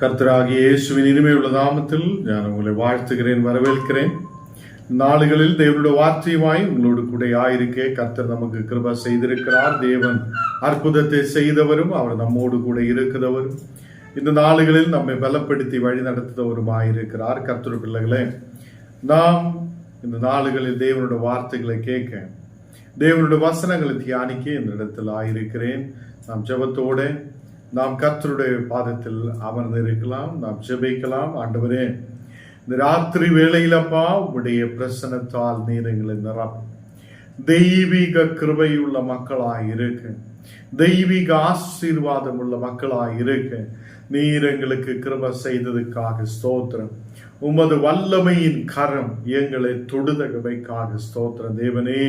கர்த்தராகிய இயேசுவின் இனிமையுள்ள நாமத்தில் நான் உங்களை வாழ்த்துகிறேன் வரவேற்கிறேன். நாடுகளில் தேவனுடைய வார்த்தையுமாய் உங்களோடு கூட ஆயிருக்கே கர்த்தர் நமக்கு கிருபா செய்திருக்கிறார். தேவன் அற்புதத்தை செய்தவரும் அவர் நம்மோடு கூட இருக்கிறவரும் இந்த நாடுகளில் நம்மை பலப்படுத்தி வழி நடத்துதவருமாயிருக்கிறார். கர்த்தர் பிள்ளைகளே நாம் இந்த நாடுகளில் தேவனுடைய வார்த்தைகளை கேட்க தேவனுடைய வசனங்களை தியானிக்க இந்த இடத்தில் ஆயிருக்கிறேன். நாம் ஜபத்தோட நாம் கர்த்தருடைய பாதத்தில் அமர்ந்து இருக்கலாம் நாம் ஜெபிக்கலாம். ஆண்டவரே இந்த ராத்திரி வேளையிலப்பா உடைய பிரசனத்தால் நீர் எங்களை நிரப்பும் தெய்வீக கிருபையுள்ள மக்களாக இருக்கு. தெய்வீக ஆசீர்வாதம் உள்ள மக்களாக இருக்கு. நீர் எங்களுக்கு கிருப செய்ததுக்காக ஸ்தோத்திரம். உமது வல்லமையின் கரம் எங்களை தொடுதகவைக்காக ஸ்தோத்திர தேவனே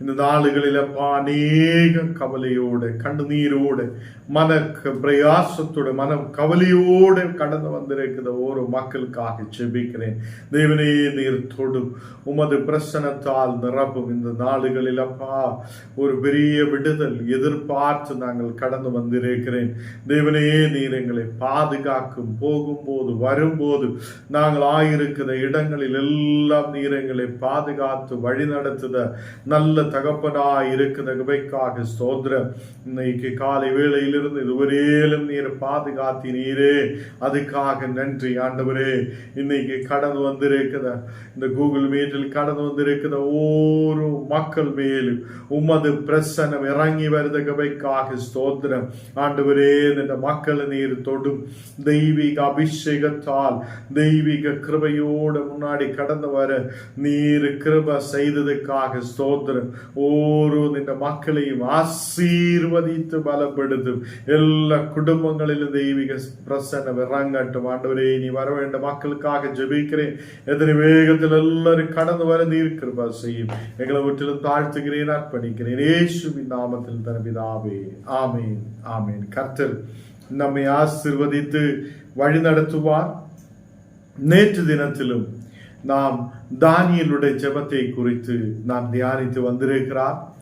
இந்த நாளுகளில் அப்பா அநேக கவலையோடு கண்ணீரோடு மன பிரயாசத்தோடு மன கவலையோடு கடந்து வந்திருக்கிற ஒரு மக்களுக்காக செபிக்கிறேன் தேவனே நீர் தொடும் உமது பிரசனத்தால் நிரப்பும் இந்த நாளுகளில் அப்பா ஒரு பெரிய விடுதல் எதிர்பார்த்து நாங்கள் கடந்து வந்திருக்கிறேன். தேவனே நீர் எங்களை பாதுகாக்கும். போகும்போது வரும்போது நாங்கள் இருக்கிற இடங்களில் எல்லாம் நீர் எங்களை பாதுகாத்து வழி நடத்துத நல்ல தகப்பனாய் இருக்கிற குபைக்காக ஸ்தோத்திரம். இன்னைக்கு காலை வேளையிலிருந்து இதுவரையிலும் நீர் பாதுகாத்தினீரே அதுக்காக நன்றி ஆண்டவரே. இன்னைக்கு கடந்து வந்திருக்கிற இந்த கூகுள் மீட்டில் கடந்து வந்திருக்கிற ஒவ்வொரு மக்கள் மேலும் உமது பிரசனம் இறங்கி வருத குபைக்காக ஸ்தோத்திரம். ஆண்டவரே இந்த மக்களை நீர் தொடும் தெய்வீக அபிஷேகத்தால் தெய்வீக கிருபையோடு முன்னாடி கடந்து வர நீர் கிருப செய்ததுக்காக ஸ்தோத்திரம். ஓரோ இந்த மக்களையும் ஆசீர்வதித்து பலப்படுத்தும். எல்லா குடும்பங்களிலும் தெய்வீக பிரசன்னம் இறங்கட்டும். ஆண்டவரே நீ வர வேண்ட மக்களுக்காக ஜெபிக்கிறேன். எத்தனை வேகத்தில் எல்லாரும் கடந்து வர நீர் கிருபா செய்யும். எங்களை முற்றிலும் தாழ்த்துகிறேன் அர்ப்பணிக்கிறேன். இயேசுவின் நாமத்தில் தனபிதாவே ஆமேன் ஆமேன். கர்த்தர் நம்மை ஆசிர்வதித்து வழி நடத்துவார் நேற்று தினத்திலும் நாம் தானியலுடைய ஜெபத்தை குறித்து நாம் தியானித்து வந்திருக்கிறார்.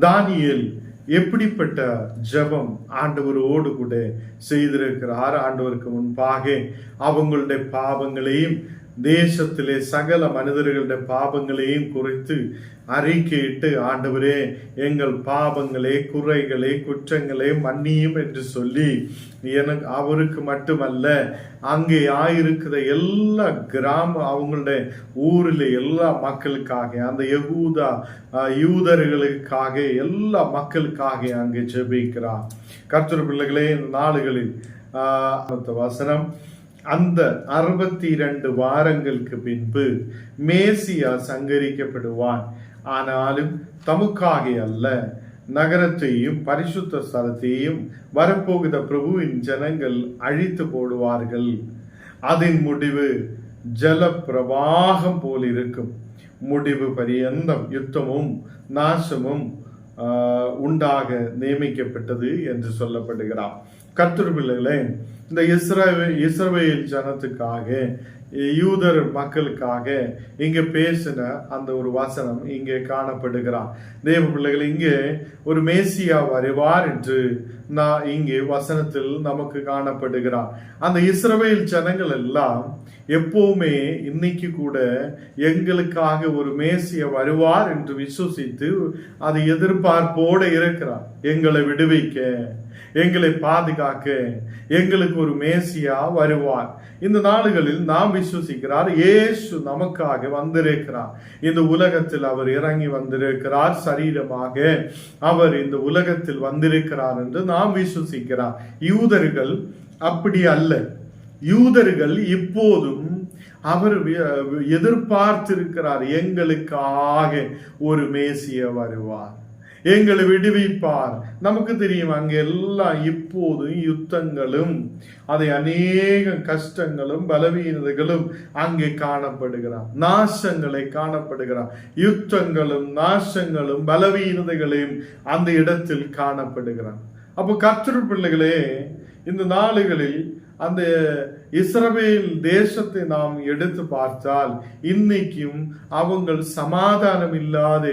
தானியல் எப்படிப்பட்ட ஜெபம் ஆண்டவரோடு கூட செய்திருக்கிறார். ஆண்டவருக்கு முன்பாக அவங்களுடைய பாவங்களையும் தேசத்திலே சகல மனிதர்களுடைய பாவங்களையும் குறித்து அறிக்கையிட்டு ஆண்டவரே எங்கள் பாவங்களே குறைகளே குற்றங்களே மன்னியும் என்று சொல்லி எனக்கு அவருக்கு மட்டுமல்ல அங்கே ஆயிருக்கிற எல்லா கிராம அவங்களுடைய ஊரில் எல்லா மக்களுக்காக அந்த யகூதா யூதர்களுக்காக எல்லா மக்களுக்காக அங்கே ஜெபிக்கிறார். கர்த்தர் பிள்ளைகளே இந்த நாளுகளில் வசனம் அந்த அறுபத்தி இரண்டு வாரங்களுக்கு பின்பு மேசியா சங்கரிக்கப்படுவான். ஆனாலும் தமக்காக அல்ல நகரத்தையும் பரிசுத்த ஸ்தலத்தையும் வரப்போகிற பிரபுவின் ஜனங்கள் அழித்து போடுவார்கள். அதன் முடிவு ஜல பிரவாகம் போல் இருக்கும் முடிவு பரியந்தம் யுத்தமும் நாசமும் உண்டாக நியமிக்கப்பட்டது என்று சொல்லப்படுகிறார். கர்த்தர் இந்த இஸ்ரவே இஸ்ரவேல் ஜனத்துக்காக யூதர் மக்களுக்காக இங்கே பேசின அந்த ஒரு வசனம் இங்கே காணப்படுகிறார். தேவ பிள்ளைகள் இங்கே ஒரு மேசியா வருவார் என்று நான் இங்கே வசனத்தில் நமக்கு காணப்படுகிறார். அந்த இஸ்ரவேல் ஜனங்கள் எல்லாம் எப்பவுமே இன்னைக்கு கூட எங்களுக்காக ஒரு மேசிய வருவார் என்று விசுவசித்து அது எதிர்பார்ப்போடு இருக்கிறார். எங்களை விடுவிக்க எங்களை பாதுகாக்க எங்களுக்கு ஒரு மேசியா வருவார். இந்த நாடுகளில் நாம் விசுவசிக்கிறார் இயேசு நமக்காக வந்திருக்கிறார். இந்த உலகத்தில் அவர் இறங்கி வந்திருக்கிறார் சரீரமாக அவர் இந்த உலகத்தில் வந்திருக்கிறார் என்று நாம் விசுவசிக்கிறார். யூதர்கள் அப்படி அல்ல. யூதர்கள் இப்போதும் அவர் வி- எதிர்பார்த்திருக்கிறார் எங்களுக்காக ஒரு மேசிய வருவார். எங்களை விடுவிப்பார். நமக்கு தெரியும் அங்கே எல்லாம் இப்போதும் யுத்தங்களும் அதை அநேக கஷ்டங்களும் பலவீனதைகளும் அங்கே காணப்படுகிறார். நாசங்களை காணப்படுகிறார். யுத்தங்களும் நாசங்களும் பலவீனதைகளையும் அந்த இடத்தில் காணப்படுகிறார். அப்போ கத்திர பிள்ளைகளே இந்த நாளுகளில் அந்த இஸ்ரவேல் தேசத்தை நாம் எடுத்து பார்த்தால் இன்னைக்கும் அவங்கள் சமாதானம் இல்லாத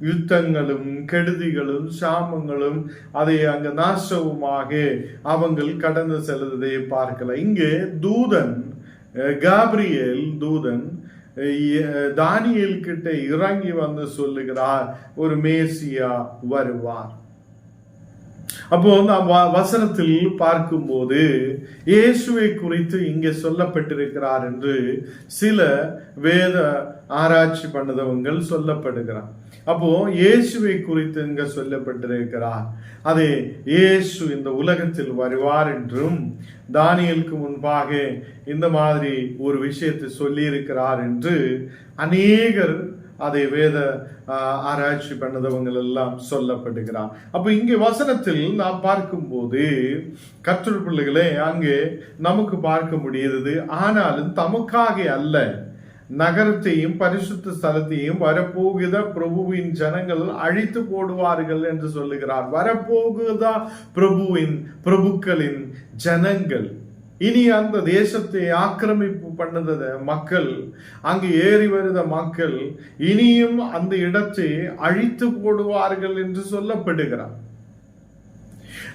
யுத்தங்களும் கெடுதிகளும் சாமங்களும் அதை அங்க நாசவுமாக அவங்கள் கடந்து செல்வதை பார்க்கலாம் இங்கே தூதன் காப்ரியல் தூதன் தானியல் கிட்ட இறங்கி வந்து சொல்லுகிறார் ஒரு மேசியா வருவார். அப்போ நாம் வ- வசனத்தில் பார்க்கும்போது இயேசுவை குறித்து இங்கே சொல்லப்பட்டிருக்கிறார் என்று சில வேத ஆராய்ச்சி பண்ணதவங்கள் சொல்லப்படுகிறார். அப்போ இயேசுவை குறித்து இங்க சொல்லப்பட்டிருக்கிறார். அது இயேசு இந்த உலகத்தில் வருவார் என்றும் தானியலுக்கு முன்பாக இந்த மாதிரி ஒரு விஷயத்தை சொல்லியிருக்கிறார் என்று அநேகர் அதை வேத ஆராய்ச்சி பண்ணதவங்க எல்லாம் சொல்லப்படுகிறார். அப்போ இங்கே வசனத்தில் நாம் பார்க்கும்போது கற்று பிள்ளைகளே அங்கே நமக்கு பார்க்க முடியுது ஆனாலும் தமக்காக அல்ல. நகரத்தையும் பரிசுத்த ஸ்தலத்தையும் வரப்போகுத? பிரபுவின் ஜனங்கள் அழித்து போடுவார்கள் என்று சொல்லுகிறார். வரப்போகுதா பிரபுவின் பிரபுக்களின் ஜனங்கள்? இனி அந்த தேசத்தை ஆக்கிரமிப்பு பண்ணுத மக்கள் அங்கு ஏறி வருத மக்கள் இனியும் அந்த இடத்தை அழித்து போடுவார்கள் என்று சொல்லப்படுகிறார்.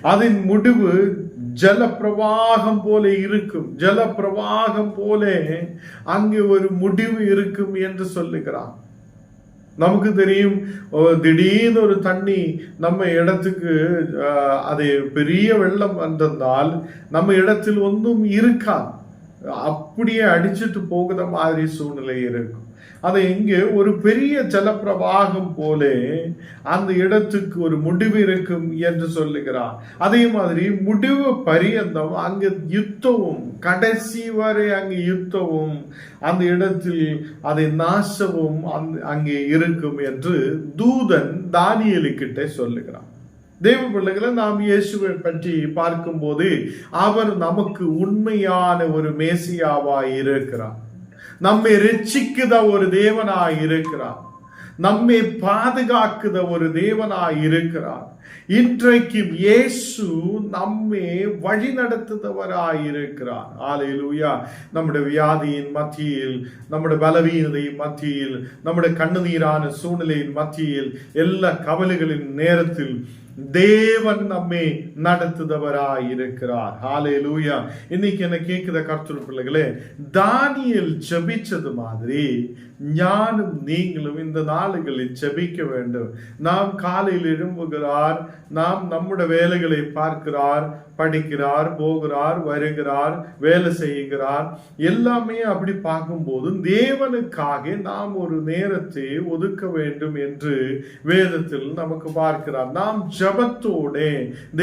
அதன் முடிவு ஜல பிரவாகம் போல இருக்கும். ஜல பிரவாகம் போல அங்கே ஒரு முடிவு இருக்கும் என்று சொல்லுகிறான். நமக்கு தெரியும் திடீர்னு ஒரு தண்ணி நம்ம இடத்துக்கு அது பெரிய வெள்ளம் வந்ததால் நம்ம இடத்தில் ஒன்றும் இருக்கா அப்படியே அடிச்சிட்டு போகிற மாதிரி சூழ்நிலை இருக்கும். அதை இங்கே ஒரு பெரிய ஜலப்பிரவாகம் போலே அந்த இடத்துக்கு ஒரு முடிவு இருக்கும் என்று சொல்லுகிறார். அதே மாதிரி முடிவு பரியந்தம் அங்கு யுத்தமும் கடைசி வரை அங்கு யுத்தமும் அந்த இடத்தில் அதை நாசமும் அந்த- அங்கே இருக்கும் என்று தூதன் தானியலுக்கிட்ட சொல்லுகிறான். தேவ பிள்ளைகளை நாம் இயேசுவை பற்றி பார்க்கும்போது அவர் நமக்கு உண்மையான ஒரு மேசியாவாய் இருக்கிறார் நம்மை ரட்சிக்குத ஒரு தேவனாய் இருக்கிறார் நம்மை பாதுகாக்குத ஒரு தேவனாய் இருக்கிறார் இன்றைக்கும் இயேசு நம்மை வழி நடத்துதவராயிருக்கிறார் ஆலை ஆலையிலூயா நம்முடைய வியாதியின் மத்தியில் நம்முடைய பலவீனதையின் மத்தியில் நம்முடைய கண்ணுநீரான சூழ்நிலையின் மத்தியில் எல்லா கவலைகளின் நேரத்தில் தேவன் நம்மை நடத்துதவராய் இருக்கிறார் ஹாலே லூயா இன்னைக்கு என்ன கேட்குத கருத்துரு பிள்ளைகளே தானியல் ஜபிச்சது மாதிரி ஞானும் நீங்களும் இந்த நாளுகளில் ஜபிக்க வேண்டும். நாம் காலையில் எழும்புகிறார் நாம் நம்முடைய வேலைகளை பார்க்கிறார் படிக்கிறார் போகிறார் வருகிறார் வேலை செய்கிறார். எல்லாமே அப்படி பார்க்கும்போது தேவனுக்காக நாம் ஒரு நேரத்தை ஒதுக்க வேண்டும் என்று வேதத்தில் நமக்கு பார்க்கிறார். நாம் ஜபத்தோட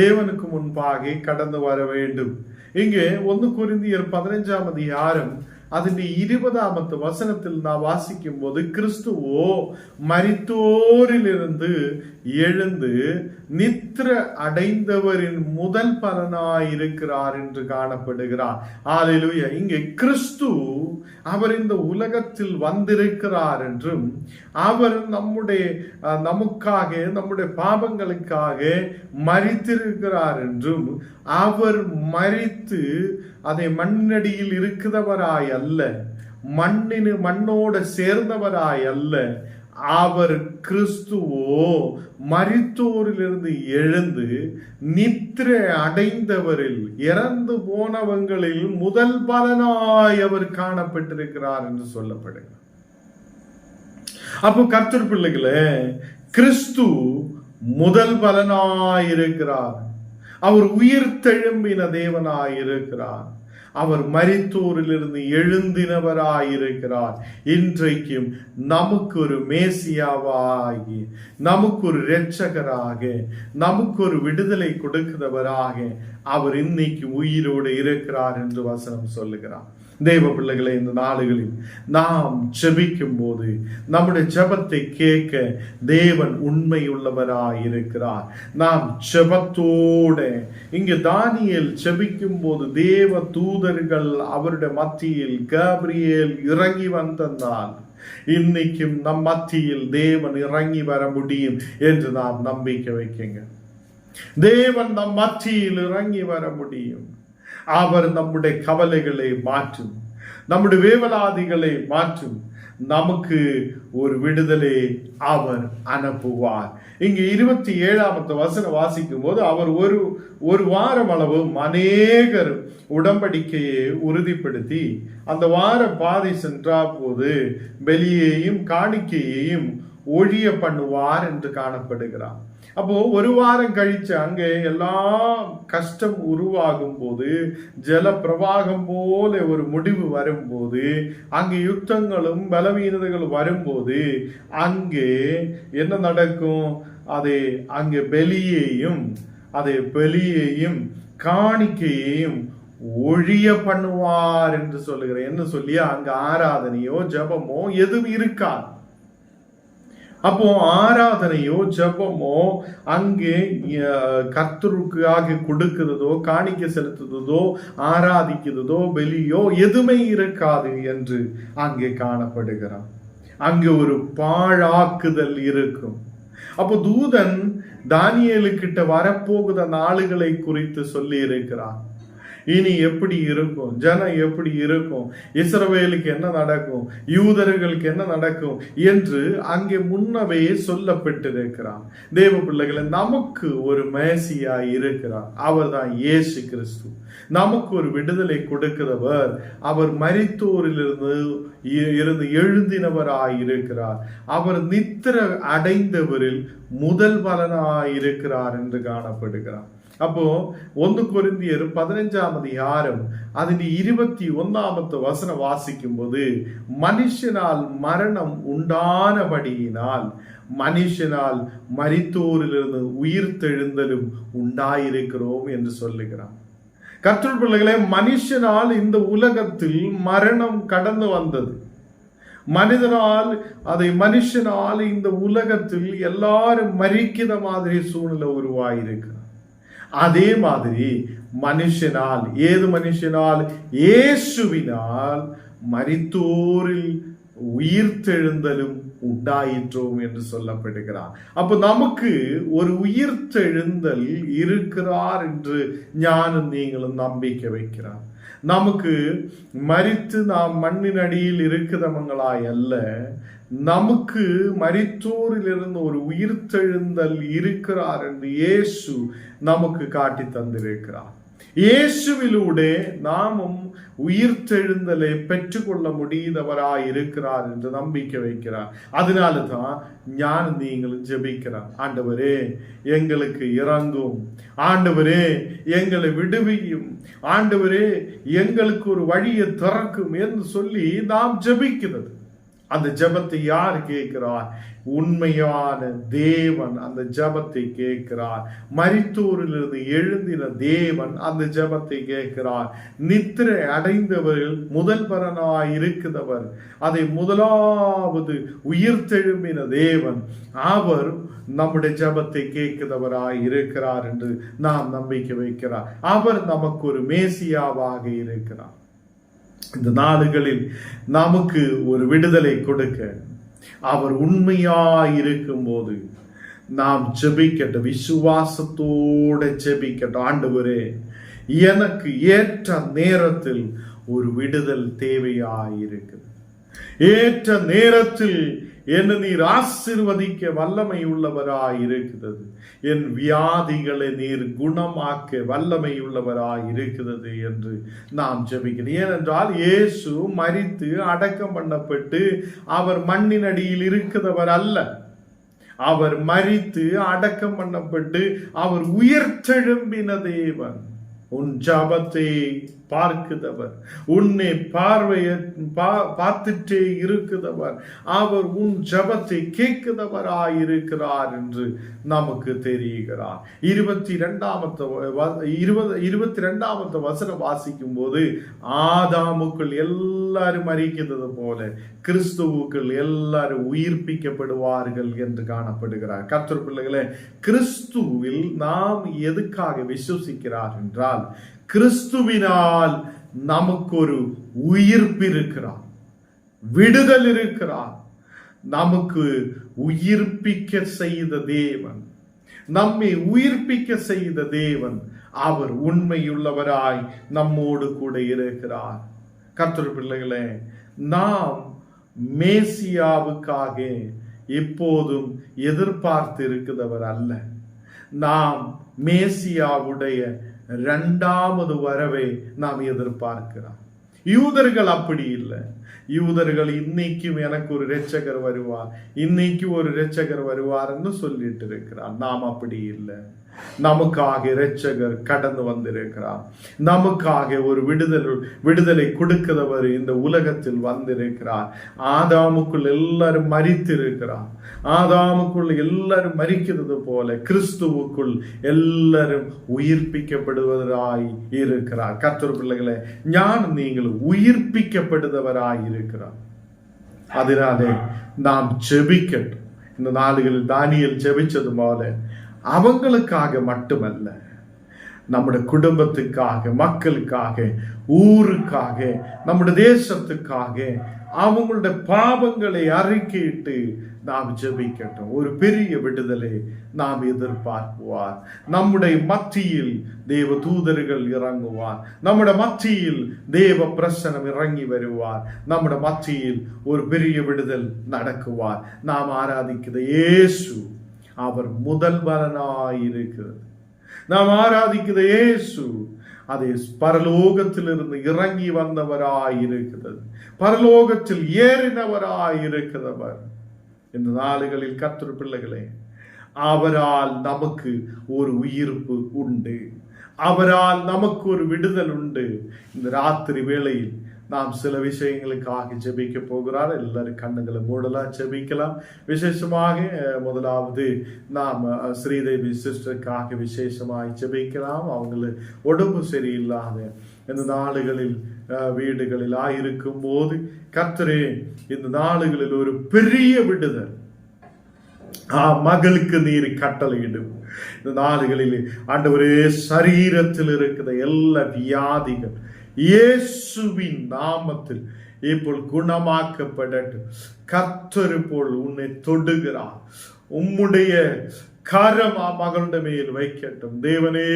தேவனுக்கு முன்பாக கடந்து வர வேண்டும். இங்கே ஒன்று குறிந்தியர் பதினைஞ்சாம் அதிகாரம் അതിന്റെ ഇരുപതാമത്തെ വസനത്തിൽ നാം വാസിക്കും പോത് கிறிஸ்துவோ மரித்தோரிலிருந்து எழுந்து நித்திர அடைந்தவரின் முதல் பலனாய் இருக்கிறார் என்று காணப்படுகிறார். ஆலையிலுயா இங்கே கிறிஸ்து அவர் இந்த உலகத்தில் வந்திருக்கிறார் என்றும் அவர் நம்முடைய அஹ், நமக்காக நம்முடைய பாவங்களுக்காக மறித்திருக்கிறார் என்றும் அவர் மறித்து அதை மண்ணடியில் இருக்கிறவராய் அல்ல மண்ணினு மண்ணோட சேர்ந்தவராய் அல்ல அவர் கிறிஸ்துவோ மரித்தோரிலிருந்து எழுந்து நித்திரை அடைந்தவரில் இறந்து போனவங்களில் முதல் பலனாய் அவர் காணப்பட்டிருக்கிறார் என்று சொல்லப்படுகிறார் அப்போ கர்த்தர் பிள்ளைகளே கிறிஸ்து முதல் பலனாய் இருக்கிறார். அவர் உயிர் தெழும்பின தேவனாய் இருக்கிறார். அவர் மரித்தோரிலிருந்து எழுந்தினவராயிருக்கிறார். இன்றைக்கும் நமக்கு ஒரு மேசியாவாகி நமக்கு ஒரு இரட்சகராக நமக்கு ஒரு விடுதலை கொடுக்கிறவராக அவர் இன்னைக்கு உயிரோடு இருக்கிறார் என்று வசனம் சொல்லுகிறார். தேவ பிள்ளைகளை இந்த நாடுகளில் நாம் ஜெபிக்கும் போது நம்முடைய ஜெபத்தை கேட்க தேவன் உண்மையுள்ளவராய் இருக்கிறார் நாம் ஜெபத்தோட இங்கு தானியல் ஜெபிக்கும் போது தேவ தூதர்கள் அவருடைய மத்தியில் கேப்ரியல் இறங்கி வந்ததால் இன்னைக்கும் நம் மத்தியில் தேவன் இறங்கி வர முடியும் என்று நாம் நம்பிக்கை வைக்குங்க. தேவன் நம் மத்தியில் இறங்கி வர முடியும். அவர் நம்முடைய கவலைகளை மாற்றும் நம்முடைய வேவலாதிகளை மாற்றும். நமக்கு ஒரு விடுதலை அவர் அனுப்புவார். இங்கு இருபத்தி ஏழாமத்து வசனம் வாசிக்கும் போது அவர் ஒரு ஒரு வாரம் அளவு அநேகர் உடம்படிக்கையை உறுதிப்படுத்தி அந்த வார பாதை சென்றா போது வெளியேயும் காணிக்கையையும் ஒழிய பண்ணுவார் என்று காணப்படுகிறார். அப்போ ஒரு வாரம் கழிச்சு அங்கே எல்லாம் கஷ்டம் உருவாகும் போது ஜல பிரவாகம் போல ஒரு முடிவு வரும்போது அங்கே யுத்தங்களும் பலவீனதைகளும் வரும்போது அங்கே என்ன நடக்கும்? அதை அங்கே வெளியேயும் அதை பெலியையும் காணிக்கையையும் ஒழிய பண்ணுவார் என்று சொல்லுகிறேன். என்ன சொல்லி அங்கே ஆராதனையோ ஜபமோ எதுவும் இருக்காது. அப்போ ஆராதனையோ ஜபமோ அங்கே கர்த்தருக்காக கொடுக்கிறதோ காணிக்க செலுத்துறதோ ஆராதிக்கிறதோ வெளியோ எதுவுமே இருக்காது என்று அங்கே காணப்படுகிறான். அங்கே ஒரு பாழாக்குதல் இருக்கும். அப்போ தூதன் தானியலுக்கிட்ட வரப்போகுத நாளுகளை குறித்து சொல்லி இருக்கிறான் இனி எப்படி இருக்கும்? ஜனம் எப்படி இருக்கும்? இஸ்ரவேலுக்கு என்ன நடக்கும்? யூதர்களுக்கு என்ன நடக்கும்? என்று அங்கே முன்னவே சொல்லப்பட்டிருக்கிறான். தேவ பிள்ளைகளை நமக்கு ஒரு மேசியா இருக்கிறார் அவர் தான் இயேசு கிறிஸ்து. நமக்கு ஒரு விடுதலை கொடுக்கிறவர். அவர் மரித்தோரிலிருந்து இருந்து எழுந்தினவராய் இருக்கிறார். அவர் நித்திர அடைந்தவரில் முதல் பலனாய் இருக்கிறார் என்று காணப்படுகிறார் അപ്പോ ഒന്ന് കൊരിന്തിയർ പതിനഞ്ചാം അധികാരം അതിന്റെ ഇരുപത്തി ഒന്നാമത്തെ വസനം വാസിക്കുമ്പോൾ മനുഷ്യനാൽ മരണം ഉണ്ടാനപടിയിനാൽ മനുഷ്യനാൽ മരിത്തോരിലിരുന്ന് ഉയർത്തെഴുന്തലും ഉണ്ടായിരിக்கிறோம் എന്ന് சொல்லுகிறார் கற்றுள் பிள்ளைகளே மனுஷனால் இந்த உலகத்தில் மரணம் கடந்து வந்தது மனிதனால் அதை மனுஷனால் இந்த உலகத்தில் எல்லாரும் மறிக்கிற மாதிரி சூழ்நிலை உருவாயிருக்கு அதே மாதிரி மனுஷனால் ஏது மனுஷனால்? இயேசுவினால் மரித்தோரில் உயிர்த்தெழுந்தலும் உண்டாயிற்றோம் என்று சொல்லப்படுகிறார். அப்போ நமக்கு ஒரு உயிர்த்தெழுந்தல் இருக்கிறார் என்று ஞானம் நீங்களும் நம்பிக்கை வைக்கிறார். நமக்கு மறித்து நாம் மண்ணின் அடியில் இருக்கிறவங்களாய் அல்ல நமக்கு மரித்தோரிலிருந்து ஒரு உயிர்த்தெழுந்தல் இருக்கிறார் என்று இயேசு நமக்கு காட்டி தந்திருக்கிறார். இயேசுவிலூடே நாமும் உயிர்த்தெழுந்தலை பெற்றுக்கொள்ள முடியாதவரா இருக்கிறார் என்று நம்பிக்கை வைக்கிறார். அதனால தான் ஞான நீங்களும் ஜெபிக்கிறார். ஆண்டவரே எங்களுக்கு இறங்கும். ஆண்டவரே எங்களை விடுவியும். ஆண்டவரே எங்களுக்கு ஒரு வழியை திறக்கும் என்று சொல்லி நாம் ஜெபிக்கிறது. அந்த ஜபத்தை யார் கேட்கிறார்? உண்மையான தேவன் அந்த ஜபத்தை கேட்கிறார். மரித்தூரிலிருந்து எழுந்தின தேவன் அந்த ஜபத்தை கேட்கிறார். நித்திரை அடைந்தவர்கள் முதல் பரனாய் இருக்கிறவர். அதை முதலாவது உயிர்த்தெழும்பின தேவன் அவர் நம்முடைய ஜபத்தை கேட்கிறவராய் இருக்கிறார் என்று நாம் நம்பிக்கை வைக்கிறார். அவர் நமக்கு ஒரு மேசியாவாக இருக்கிறார். இந்த நாடுகளில் நமக்கு ஒரு விடுதலை கொடுக்க அவர் உண்மையாயிருக்கும் போது நாம் ஜெபிக்கட்டும் விசுவாசத்தோட ஜெபிக்கட்டும். ஆண்டவரே எனக்கு ஏற்ற நேரத்தில் ஒரு விடுதல் தேவையாயிருக்குது ஏற்ற நேரத்தில் என்று நீர் ஆசிர்வதிக்க வல்லமை உள்ளவராய் இருக்கிறது என் வியாதிகளை நீர் குணமாக்க வல்லமை உள்ளவராய் இருக்கிறது என்று நாம் ஜெபிக்கிறேன் ஏனென்றால் இயேசு மறித்து அடக்கம் பண்ணப்பட்டு அவர் மண்ணின் அடியில் இருக்கிறவர் அல்ல. அவர் மறித்து அடக்கம் பண்ணப்பட்டு அவர் உயிர்த்தெழும்பின தேவன். உன் ஜபத்தை பார்க்குதவர். உன்னை பார்வைய பார்த்துட்டே இருக்குதவர். அவர் உன் ஜபத்தை கேட்குதவராயிருக்கிறார் என்று நமக்கு தெரிகிறார். இருபத்தி இரண்டாமத்த இருபது இருபத்தி இரண்டாமத்த வசனம் வாசிக்கும் போது ஆதாமுக்கள் எல்லாரும் அறிக்கிறது போல கிறிஸ்துவுக்கள் எல்லாரும் உயிர்ப்பிக்கப்படுவார்கள் என்று காணப்படுகிறார். கர்த்தர் பிள்ளைகளே கிறிஸ்துவில் நாம் எதுக்காக விசுவசிக்கிறார் என்றால் கிறிஸ்துவினால் நமக்கு ஒரு உயிர்ப்பு இருக்கிறார் விடுதல் இருக்கிறார் நமக்கு உயிர்ப்பிக்க செய்த தேவன். நம்மை உயிர்ப்பிக்க செய்த தேவன். அவர் உண்மையுள்ளவராய் நம்மோடு கூட இருக்கிறார். கர்த்தர் பிள்ளைகளே நாம் மேசியாவுக்காக எப்போதும் எதிர்பார்த்து இருக்கிறவர் அல்ல. நாம் மேசியாவுடைய இரண்டாவது வரவை நாம் எதிர்பார்க்கிறோம். யூதர்கள் அப்படி இல்லை. யூதர்கள் இன்னைக்கும் எனக்கு ஒரு இரட்சகர் வருவார் இன்னைக்கு ஒரு இரட்சகர் வருவார்னு சொல்லிட்டு இருக்கிறார். நாம் அப்படி இல்லை. நமக்காக இரட்சகர் கடந்து வந்திருக்கிறார். நமக்காக ஒரு விடுதலை விடுதலை கொடுக்கிறவர் இந்த உலகத்தில் வந்திருக்கிறார். ஆதாமுக்குள் எல்லாரும் மறித்திருக்கிறார் ஆதாமுக்குள் எல்லாரும் மறிக்கிறது போல கிறிஸ்துவுக்குள் எல்லாரும் உயிர்ப்பிக்கப்படுவதாய் இருக்கிறார். கத்தர் பிள்ளைகளை ஞான நீங்கள் உயிர்ப்பிக்கப்படுதவராய் இருக்கிறார். அதனாலே நாம் ஜெபிக்கட்டும். இந்த நாடுகளில் தானியல் ஜெபிச்சது போல அவங்களுக்காக மட்டுமல்ல நம்முடைய குடும்பத்துக்காக மக்களுக்காக ஊருக்காக நம்முடைய தேசத்துக்காக அவங்களுடைய பாவங்களை அறிக்கையிட்டு நாம் ஜெபிக்கட்டும். ஒரு பெரிய விடுதலை நாம் எதிர்பார்க்குவார். நம்முடைய மத்தியில் தேவ தூதர்கள் இறங்குவார். நம்முடைய மத்தியில் தேவ பிரசனம் இறங்கி வருவார். நம்முடைய மத்தியில் ஒரு பெரிய விடுதல் நடக்குவார். நாம் ஆராதிக்கிற இயேசு அவர் முதல்வரனாயிருக்கிறது. நாம் ஆராதிக்கிற இயேசு அதை பரலோகத்திலிருந்து இறங்கி வந்தவராயிருக்கிறது. பரலோகத்தில் ஏறினவராயிருக்கிறவர். இந்த நாளுகளில் கத்திர பிள்ளைகளே அவரால் நமக்கு ஒரு உயிர்ப்பு உண்டு. அவரால் நமக்கு ஒரு விடுதல் உண்டு. இந்த ராத்திரி வேளையில் நாம் சில விஷயங்களுக்காக ஜெபிக்க போகிறார். எல்லாரும் கண்ணுகளை மூடலாம் ஜெபிக்கலாம். விசேஷமாக முதலாவது நாம் ஸ்ரீதேவி சிஸ்டருக்காக விசேஷமாக ஜெபிக்கலாம். அவங்கள உடம்பு சரியில்லாத இந்த நாடுகளில் வீடுகளில் ஆயிருக்கும் போது கத்தரே இந்த நாடுகளில் ஒரு பெரிய விடுதல். ஆ மகளுக்கு நீர் கட்டளையிடும். இந்த நாடுகளில் ஆண்டவரே சரீரத்தில் இருக்கிற எல்லா வியாதிகள் இயேசுவின் நாமத்தில் இப்போ குணமாக்கப்படட்டும். கத்தரு போல் உன்னை தொடுகிறார். உம்முடைய கரம் ஆ மகளுடைய மேல் வைக்கட்டும். தேவனே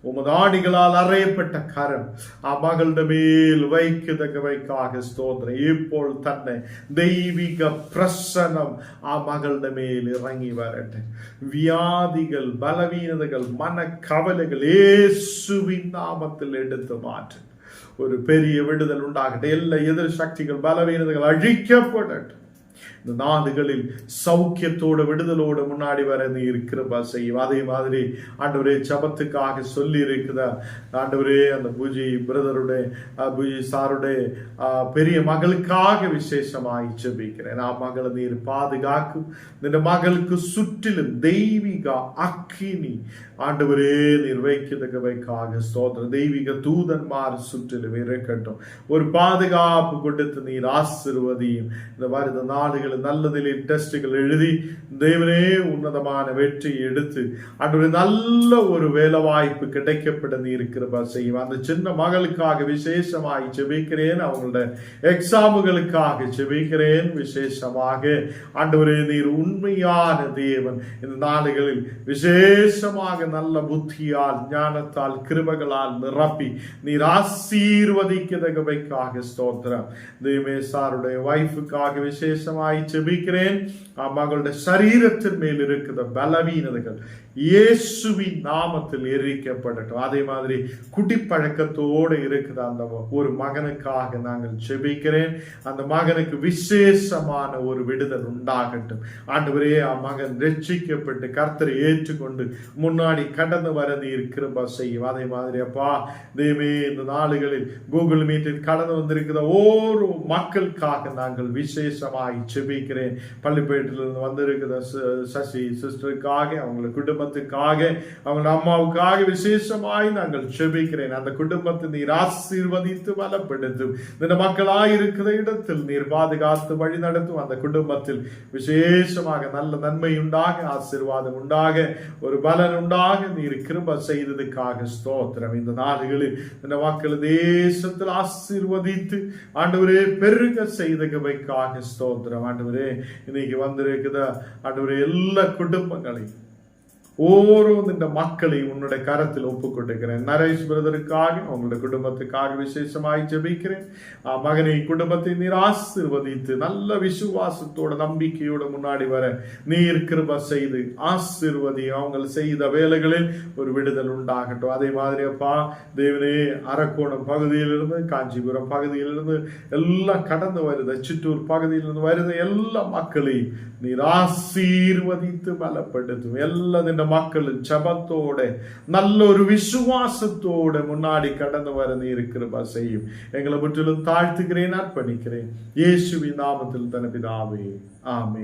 உமது ஆணிகளால் அறையப்பட்ட கரம் ஆ மகளுடைய மேல் வைக்கதகவைக்காக ஸ்தோத்திரம். இப்போல் தன்னை தெய்வீக பிரசனம் ஆ மகளுடைய மேல் இறங்கி வரட்டும். வியாதிகள் பலவீனதைகள் மன கவலைகள் ஏசுவின் நாமத்தில் எடுத்து மாற்று ஒரு பெரிய விடுதல் உண்டாகட்டும். எல்லா எதிர் சக்திகள் பலவீனதைகள் அழிக்கப்படட்டும். இந்த நாடுகளில் சௌக்கியத்தோட விடுதலோடு முன்னாடி வர நீ இருக்கிற செய்யும் அதே மாதிரி ஆண்டவரே சபத்துக்காக சொல்லி இருக்குதா ஆண்டவரே அந்த பூஜை பிரதருடைய பூஜை சாருடைய பெரிய மகளுக்காக விசேஷமாய் ஜெபிக்கிறேன். நான் மகளை நீர் பாதுகாக்கும். இந்த மகளுக்கு சுற்றிலும் தெய்வீக அக்கினி ஆண்டவரே நிர்வகிக்கத்தக்கவைக்காக ஸ்தோத்திர தெய்வீக தூதன்மார் சுற்றிலும் இருக்கட்டும். ஒரு பாதுகாப்பு கொடுத்து நீர் ஆசிர்வதியும். இந்த மாதிரி இந்த நாடுகள் நல்லதிலே டெஸ்டுகள் எழுதி தேவனே உன்னதமான வெற்றி எடுத்து ஆண்டவரே நல்ல ஒரு வேலை வாய்ப்பு கிடைக்கப்பட நீ இருக்கிறப்ப செய்யும். அந்த சின்ன மகளுக்காக விசேஷமாய் செபிக்கிறேன் அவங்களோட எக்ஸாமுகளுக்காக செபிக்கிறேன் விசேஷமாக ஆண்டவரே நீர் உண்மையான தேவன். இந்த நாடுகளில் விசேஷமாக நல்ல புத்தியால் ஞானத்தால் கிருபகளால் நிரப்பி நீர் ஆசீர்வதிக்கதகவைக்காக ஸ்தோத்திரம். தெய்வமே சாருடைய வைஃபுக்காக விசேஷமாய் ஜெபிக்கிறேன் ஆ மகளுடைய சரீரத்தின் மேல் இருக்கிற பலவீனதைகள் இயேசுவின் நாமத்தில் எரிக்கப்படட்டும். அதே மாதிரி குடிப்பழக்கத்தோடு இருக்கிற அந்த ஒரு மகனுக்காக நாங்கள் செபிக்கிறேன். அந்த மகனுக்கு விசேஷமான ஒரு விடுதல் உண்டாகட்டும். ஆண்டவரே ஆ மகன் ரட்சிக்கப்பட்டு கர்த்தரை ஏற்றுக்கொண்டு முன்னாடி கடந்து வர நீர் கிருபா செய்யும். அதே மாதிரி அப்பா தெய்வமே இந்த நாளுகளில் கூகுள் மீட்டில் கடந்து வந்திருக்கிற ஒரு மக்களுக்காக நாங்கள் விசேஷமாய் செபிக்கிறேன். பள்ளிப்பேட்டிலிருந்து வந்திருக்கிற ச- சசி சிஸ்டருக்காக அவங்கள குடும்பத்துக்காக அவங்க அம்மாவுக்காக விசேஷமாய் நாங்கள் செபிக்கிறேன். அந்த குடும்பத்தை நீர் ஆசீர்வதித்து பலப்படுத்தும். இந்த மக்களாய் இருக்கிற இடத்தில் நீர் பாதுகாத்து வழி நடத்தும். அந்த குடும்பத்தில் விசேஷமாக நல்ல நன்மை உண்டாக ஆசீர்வாதம் உண்டாக ஒரு பலன் உண்டாக நீர் கிருப செய்ததுக்காக ஸ்தோத்திரம். இந்த நாடுகளில் இந்த மக்கள் தேசத்தில் ஆசீர்வதித்து ஆண்டவரே பெருக செய்தவைக்காக ஸ்தோத்திரம். ஆண்டவரே இன்னைக்கு வந்திருக்குதா ஆண்டவரே எல்லா குடும்பங்களையும் ഓരോ നിന്റെ മക്കളെയും ഉന്നുടെ കരത്തിൽ ഒപ്പുകൊണ്ടിരിക്കണേ നരേഷ് ബ്രദറുക്കാകെ അവങ്ങളുടെ കുടുംബത്തിക്കാകെ വിശേഷമായി ജപിക്കണേ ആ മകനെ ഈ കുടുംബത്തെ നീർ ആശീർവദിച്ച് നല്ല വിശ്വാസത്തോടെ നമ്പിക്കയോടെ മുന്നാടി വരെ നീർ കൃപ ചെയ്ത് ആശീർവദി അവങ്ങൾ ചെയ്ത വേലകളിൽ ഒരു വിടുതൽ ഉണ്ടാകட்டும் அதே மாதிரி அப்பா தேவனே அரக்கோணம் பகுதியிலிருந்து காஞ்சிபுரம் பகுதியிலிருந்து எல்லாம் கடந்து வருத சிற்றூர் பகுதியிலிருந்து வருத எல்லா மக்களையும் நீர் ஆசீர்வதித்து பலப்படுத்தும் எல்லா நின்ற மக்களும் ஜபத்தோட நல்ல ஒரு விசுவாசத்தோட முன்னாடி கடந்து வர நீர் கிருபா செய்யும் எங்களை முற்றிலும் தாழ்த்துகிறேன் அர்ப்பணிக்கிறேன் இயேசுவின் நாமத்தில் தன பிதாவே ஆமென்